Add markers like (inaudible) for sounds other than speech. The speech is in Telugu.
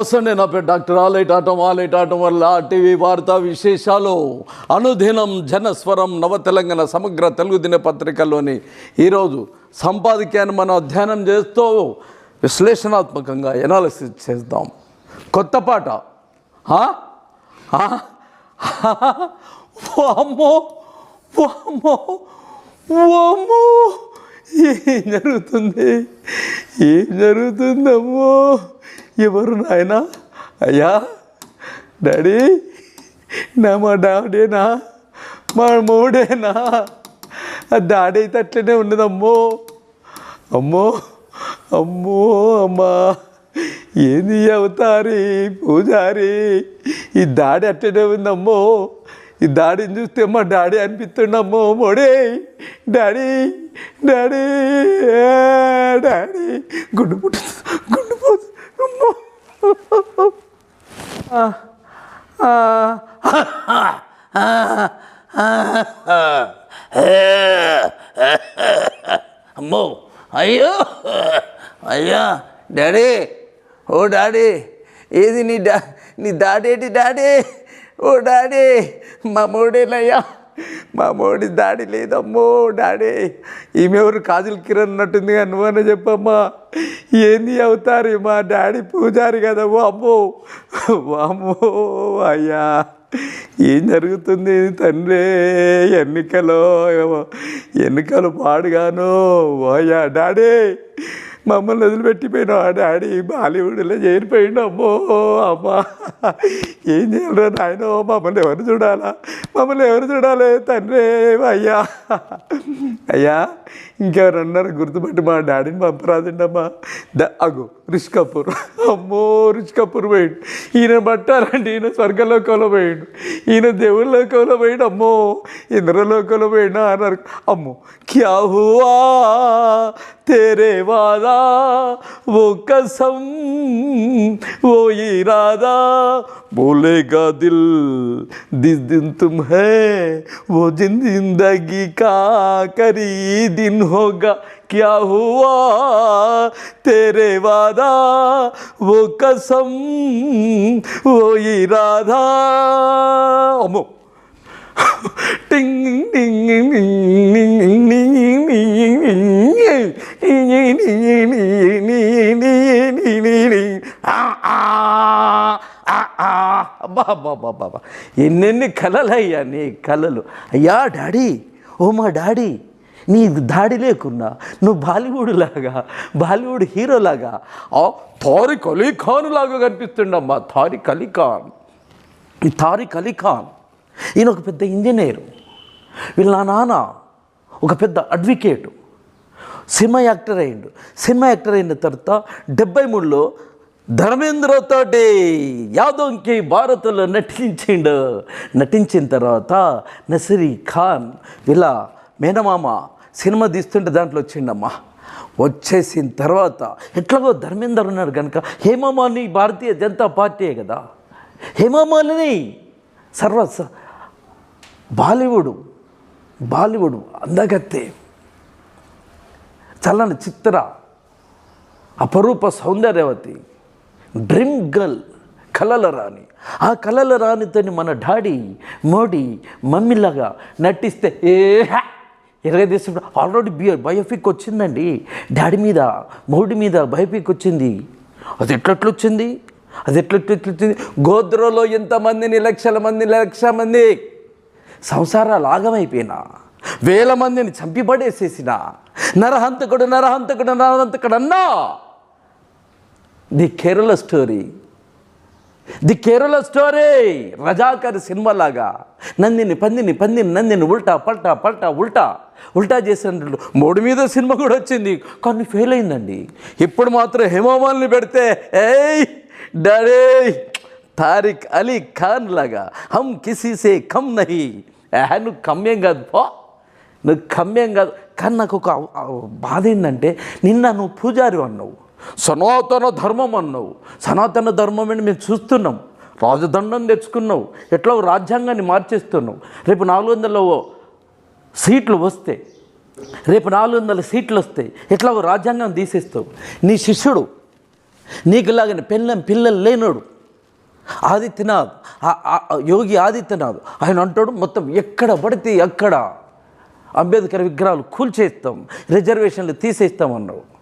వస్తుండే నా పేరు డాక్టర్ ఆలైట్ ఆటం ఆలైట్ ఆటం వల్ల టీవీ వార్తా విశేషాలు. అనుదినం జనస్వరం నవ తెలంగాణ సమగ్ర తెలుగు దినపత్రికలోని ఈరోజు సంపాదకీయాన్ని మనం అధ్యయనం చేస్తూ విశ్లేషణాత్మకంగా ఎనాలిసిస్ చేద్దాం. కొత్త పాట. ఆ? ఏం జరుగుతుంది? ఏం జరుగుతుందమ్మో? ఎవరు నాయన? అయ్యా! డాడీ! నా మా డాడీనా మా మోడేనా ఆ డాడీ అయితే అట్లనే ఉండదమ్మో అమ్మో! అమ్మో! అమ్మా! ఏంది ఈ అవతారి పూజారి? ఈ దాడి అట్టనే ఉందమ్మో ఈ దాడిని చూస్తే మా డాడీ అనిపిస్తుండమ్మో మోడే డాడీ! డాడీ! డాడీ! గుండు పుట్టు గుండు పోతు అమ్మో ఆ, ఆ, అమ్మో. అయ్యో. అయ్యా. డాడీ. ఓ డాడీ. ఏది నీ డా నీ దాడేటి డాడీ? ఓ డాడీ. మా మూడేనయ్యా మా మోడీ దాడి లేదమ్మో డాడీ. ఈమె ఎవరు? కాజుల కిరణ్ అన్నట్టుంది కానీ చెప్పమ్మా. ఏంది అవుతారు? మా డాడీ పూజారి కదా అమ్మో అమ్మో అయ్యా. ఏం జరుగుతుంది తండ్రి? ఎన్నికలో ఏమో ఎన్నికలు పాడుగాను. అయ్యా డాడీ. మమ్మల్ని వదిలిపెట్టిపోయిన ఆడి ఆడి బాలీవుడ్లో చేరిపోయిండు. అమ్మో అమ్మా. ఏం చేయలేదు ఆయన మమ్మల్ని ఎవరు చూడాలా? మమ్మల్ని ఎవరు చూడాలి తండ్రి? అయ్యా. అయ్యా ఇంకెవరన్నారు గుర్తుపట్టి మా డాడీని పంపరాదండమ్మా. ద అగు రిష్ కపూర్. అమ్మో రిషి కపూర్ పోయిండు. ఈయన పట్టాలంటే ఈయన స్వర్గలోకంలో పోయిండు. ఈయన దేవుళ్ళ లోకంలో పోయిండు. అమ్మో ఇంద్రలోకంలో పోయిండు. అన్నారు అమ్మో క్యాహు హువా? తేరే వాదా? वो कसम, वो इरादा। बोलेगा दिल, जिस दिन तुम है, वो जिन ज़िंदगी का करी दिन होगा। क्या हुआ तेरे वादा? वो कसम, वो इरादा। (laughs) टिंग। అబ్బా ఎన్నెన్ని కలలు అయ్యా నీ కలలు. అయ్యా డాడీ ఓ మా డాడీ నీ దాడి లేకున్నా నువ్వు బాలీవుడ్ లాగా బాలీవుడ్ హీరోలాగా ఆ తారిక్ అలీ ఖాన్ లాగా కనిపిస్తుండమ్మా తారిక్ అలీ ఖాన్. ఈ తారిక్ అలీ ఖాన్ ఈయన ఒక పెద్ద ఇంజనీరు. వీళ్ళ నా నాన్న ఒక పెద్ద అడ్వకేటు. సినిమా యాక్టర్ అయ్యిండు. సినిమా యాక్టర్ అయిన తర్వాత డెబ్బై మూడులో ధర్మేంద్రతోటి యాదవ్కి భారత్లో నటించిండు. నటించిన తర్వాత నసిరీ ఖాన్ ఇలా మేనమామ సినిమా తీస్తుంటే దాంట్లో వచ్చిండమ్మా. వచ్చేసిన తర్వాత ఎట్లాగో ధర్మేందర్ ఉన్నాడు కనుక హేమమాలిని భారతీయ జనతా పార్టీయే కదా. హేమమాలిని సర్వ బాలీవుడ్ బాలీవుడ్ అందగత్తే. చల్లని చిత్ర అపరూప సౌందర్యవతి. డ్రీమ్ గర్ల్ కలల రాణి. ఆ కలల రాణితోని మన డాడీ మోడీ మమ్మీలాగా నటిస్తే ఏ ఎరగదీసిన ఆల్రెడీ బియర్ బయోపిక్ వచ్చిందండి. డాడీ మీద మోడీ మీద బయోపిక్ వచ్చింది. అది ఎట్లట్లు వచ్చింది? అది ఎట్లట్లు గోద్రలో ఎంతమందిని లక్షల మంది లక్ష మంది సంసారాలు ఆగమైపోయినా వేల మందిని చంపిపడేసేసిన నరహంతకుడు నరహంతకుడు నరహంతకుడు అన్నా the Kerala story the Kerala story Razakar సినిమాలాగా నందిని పందిని పందిని నందిని ఉల్టా పల్టా పల్టా ఉల్టా ఉల్టా చేసినట్లు మూడు మీద సినిమా కూడా వచ్చింది కానీ ఫెయిల్ అయిందండి ఇప్పుడు మాత్రం హేమమాలిని పెడితే ఏయ్ డాడీ తారిక్ అలీ ఖాన్ లాగా హమ్ కిసీసే కమ్ నహి నువ్వు కమ్యం కాదు పో నువ్వు కమ్యం కాదు కానీ నాకు ఒక బాధ ఏంటంటే నిన్న నువ్వు పూజారి అన్నావు సనాతన ధర్మం అన్నావు. సనాతన ధర్మం అని మేము చూస్తున్నాం. రాజదండం తెచ్చుకున్నావు. ఎట్లా రాజ్యాంగాన్ని మార్చేస్తున్నావు? రేపు నాలుగు వందల సీట్లు వస్తే రేపు నాలుగు వందల సీట్లు వస్తే ఎట్లా రాజ్యాంగం తీసేస్తావు? నీ శిష్యుడు నీకులాగని పిల్లం పిల్లలు లేనోడు. ఆదిత్యనాథ్ యోగి ఆదిత్యనాథ్ ఆయన అంటాడు మొత్తం ఎక్కడ పడితే అక్కడ అంబేద్కర్ విగ్రహాలు కూల్చేస్తాం రిజర్వేషన్లు తీసేస్తామన్నావు